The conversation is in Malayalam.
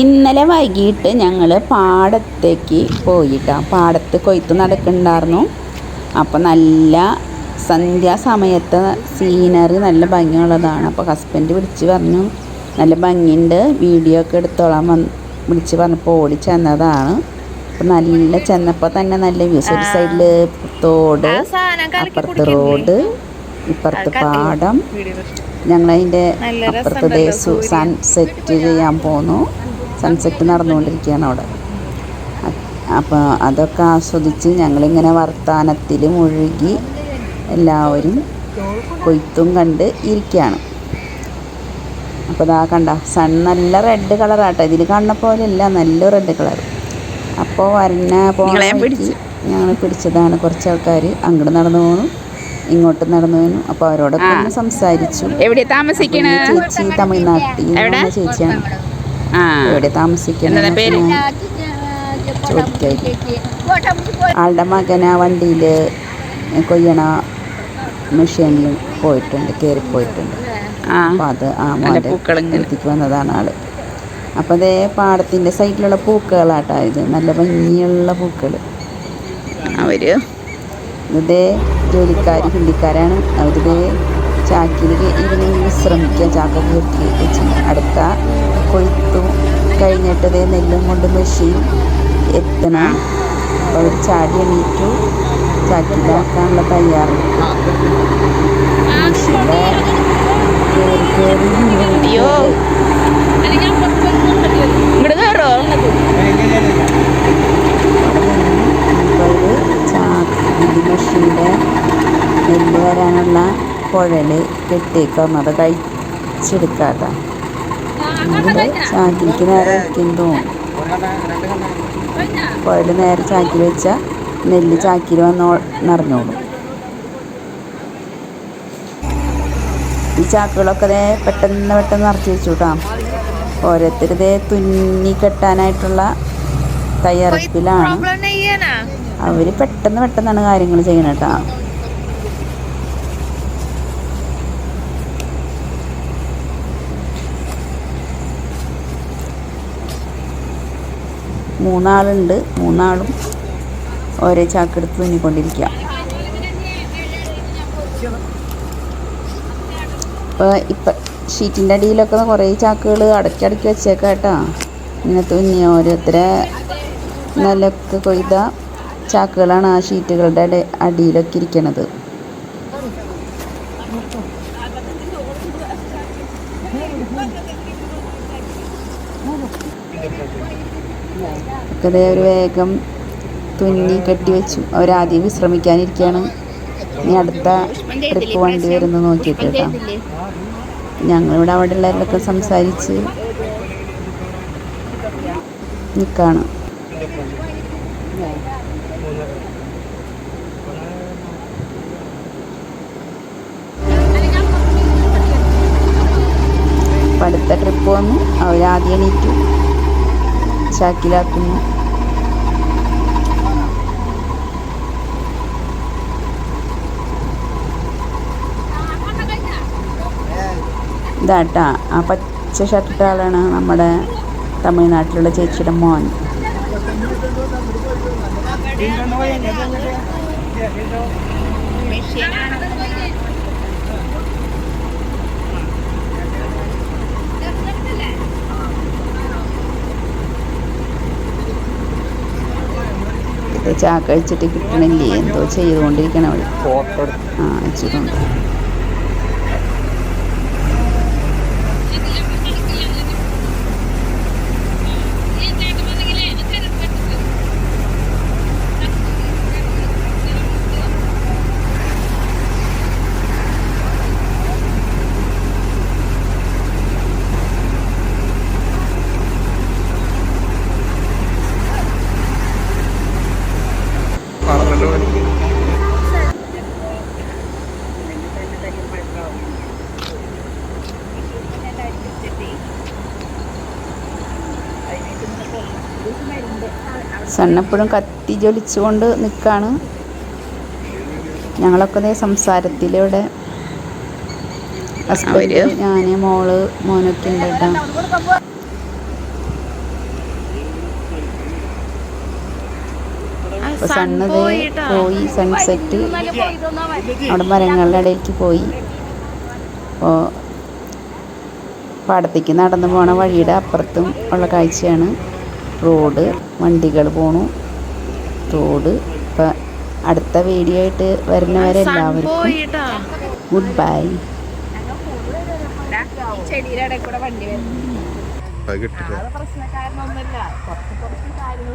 ഇന്നലെ വൈകിട്ട് ഞങ്ങൾ പാടത്തേക്ക് പോയിട്ടാ. പാടത്ത് കൊയ്ത്ത് നടക്കുന്നുണ്ടായിരുന്നു അപ്പോൾ നല്ല സന്ധ്യാസമയത്ത് സീനറി നല്ല ഭംഗിയുള്ളതാണ്. അപ്പോൾ ഹസ്ബൻഡ് വിളിച്ച് പറഞ്ഞു നല്ല ഭംഗിയുണ്ട് വീഡിയോ ഒക്കെ എടുത്തോളാൻ വന്ന് വിളിച്ച് പറഞ്ഞപ്പോൾ ഓടി ചെന്നതാണ്. അപ്പോൾ നല്ല ചെന്നപ്പോൾ തന്നെ നല്ല വ്യൂസ്. ഒരു സൈഡിൽ തോട് അപ്പുറത്ത് റോഡ് ഇപ്പുറത്ത് പാടം. ഞങ്ങളതിന്റെ അപ്പുറത്ത് ദേശു സൺസെറ്റ് ചെയ്യാൻ പോന്നു. സൺസെറ്റ് നടന്നുകൊണ്ടിരിക്കുകയാണ് അവിടെ. അപ്പോൾ അതൊക്കെ ആസ്വദിച്ച് ഞങ്ങളിങ്ങനെ വർത്താനത്തിൽ മുഴുകി എല്ലാവരും കൊയ്ത്തും കണ്ട് ഇരിക്കുകയാണ്. അപ്പോൾ ഇതാ കണ്ട സൺ നല്ല റെഡ് കളറാട്ടോ. ഇതിൽ കാണുന്ന പോലെയല്ല നല്ല റെഡ് കളർ. അപ്പോൾ വരണ പോലെ ഞങ്ങൾ പിടിച്ചതാണ് കുറച്ച് ആൾക്കാർ. അങ്ങോട്ട് നടന്നു പോകണു ഇങ്ങോട്ട് നടന്നു വന്നു അപ്പോൾ അവരോടൊക്കെ ഒന്ന് സംസാരിച്ചു. എവിടെ താമസിക്കണ? ചേച്ചി തമിഴ്നാട്ടിൽ ചേച്ചിയാണ്. എവിടെ പേര്? ആളുടെ മകൻ ആ വണ്ടിയിൽ കൊയ്യണ മെഷീനിൽ പോയിട്ടുണ്ട് കയറി പോയിട്ടുണ്ട്. ആ. അപ്പോൾ അത് ആ മാറ്റിക്ക് മോന്റെ. വന്നതാണ് ആൾ. അപ്പോൾ അതേ പാടത്തിന്റെ സൈഡിലുള്ള പൂക്കളാട്ടാ ഇത്. നല്ല ഭംഗിയുള്ള പൂക്കൾ. അവർ? ഇതേ ജോലിക്കാർ ഹിന്ദിക്കാരാണ് അവർ ചാക്കിൽ ഇരുന്ന് വിശ്രമിക്കുക ചാക്ക കെട്ടി വെച്ച്. അടുത്ത കൊയ്ത്തു. കഴിഞ്ഞിട്ടത് നെല്ലും കൊണ്ട് മെഷീൻ എത്തണം. അപ്പോൾ അവർ ചാടി എണീറ്റു. ചാക്കിലാക്കാനുള്ള തയ്യാറെടുപ്പ്. മെഷീന്റെ കയറി കയറി അയ്യോ ഇങ്ങോട്ട് കയറോ ഒരു ചാക്കി മെഷീന്റെ നെല്ല് കുഴൽ കെട്ടിയേക്കുന്നത് കഴിച്ചെടുക്കാതെ. എന്നിട്ട് ചാക്കിലേക്ക് നേരെ വയ്ക്കും തോന്നും കുഴൽ നേരെ ചാക്കിൽ വെച്ചാൽ നെല്ല് ചാക്കിൽ വന്ന് നിറഞ്ഞോളും. ഈ ചാക്കുകളൊക്കെ ദേ പെട്ടെന്ന് പെട്ടെന്ന് നിറച്ച് വെച്ചു കേട്ടോ ഓരോരുത്തരുതേ തുന്നി കെട്ടാനായിട്ടുള്ള തയ്യാറെടുപ്പിലാണ്. അവർ പെട്ടെന്ന് പെട്ടെന്നാണ് കാര്യങ്ങൾ ചെയ്യണേട്ടാ കേട്ടോ മൂന്നാളുണ്ട്. മൂന്നാളും ഓരോ ചാക്കെടുത്ത് തുന്നിക്കൊണ്ടിരിക്കുക ഇപ്പോൾ ഇപ്പം ഷീറ്റിന്റെ അടിയിലൊക്കെ കുറേ ചാക്കുകൾ അടക്കി അടക്കി വെച്ചേക്കാം കേട്ടോ ഇങ്ങനെ തുന്നി ഓരോരുത്തരെ നിലയൊക്കെ കൊയ്ത ചാക്കുകളാണ് ആ ഷീറ്റുകളുടെ അടി അടിയിലൊക്കെ ഇരിക്കണത്. ഒക്കെ ഒരു വേഗം തുന്നി കെട്ടി വെച്ചു. അവരാദ്യം വിശ്രമിക്കാനിരിക്കുകയാണ് ഇനി അടുത്ത ട്രിപ്പ് വണ്ടി വരുന്നു നോക്കിയിട്ട് കേട്ടോ ഞങ്ങളിവിടെ അവിടെ ഉള്ളവരിലൊക്കെ സംസാരിച്ച് നിൽക്കാണ് അടുത്ത ട്രിപ്പ് വന്നു. അവരാദ്യം എണീറ്റു. ചാക്കിലാക്കുന്നു ഇതാട്ടാ ആ പച്ച ഷർട്ടിട്ട ആളാണ് നമ്മുടെ തമിഴ്നാട്ടിലുള്ള ചേച്ചിയുടെ മോൻ. ഇത് ചാക്ക കഴിച്ചിട്ട് കിട്ടണില്ലേ? എന്തോ ചെയ്തുകൊണ്ടിരിക്കണം അവൾ ആ വെച്ചിട്ടുണ്ട്. സണ്ണെപ്പോഴും കത്തി ജ്വലിച്ചുകൊണ്ട് നിൽക്കുകയാണ് ഞങ്ങളൊക്കെ ഇതേ സംസാരത്തിലൂടെ ഞാൻ മോൾ മോനൊക്കെ ഉണ്ട് കേട്ടോ. സണ്ണത് പോയി സൺസെറ്റ് അവിടെ മരങ്ങളുടെ ഇടയിലേക്ക് പോയി. അപ്പോൾ പാടത്തേക്ക് നടന്നു പോണ വഴിയുടെ അപ്പുറത്തും ഉള്ള കാഴ്ചയാണ്. റോഡ് വണ്ടികൾ പോണു. റോഡ്. ഇപ്പം അടുത്ത വീഡിയോ ആയിട്ട് വരുന്നവരെ എല്ലാവർക്കും ഗുഡ് ബൈ ചെടിയുടെ ഇടയിൽ കൂടെ വണ്ടി വരുന്നു പ്രശ്നക്കാരനൊന്നുമില്ല കുറച്ച് കുറച്ച് കാര്യങ്ങൾ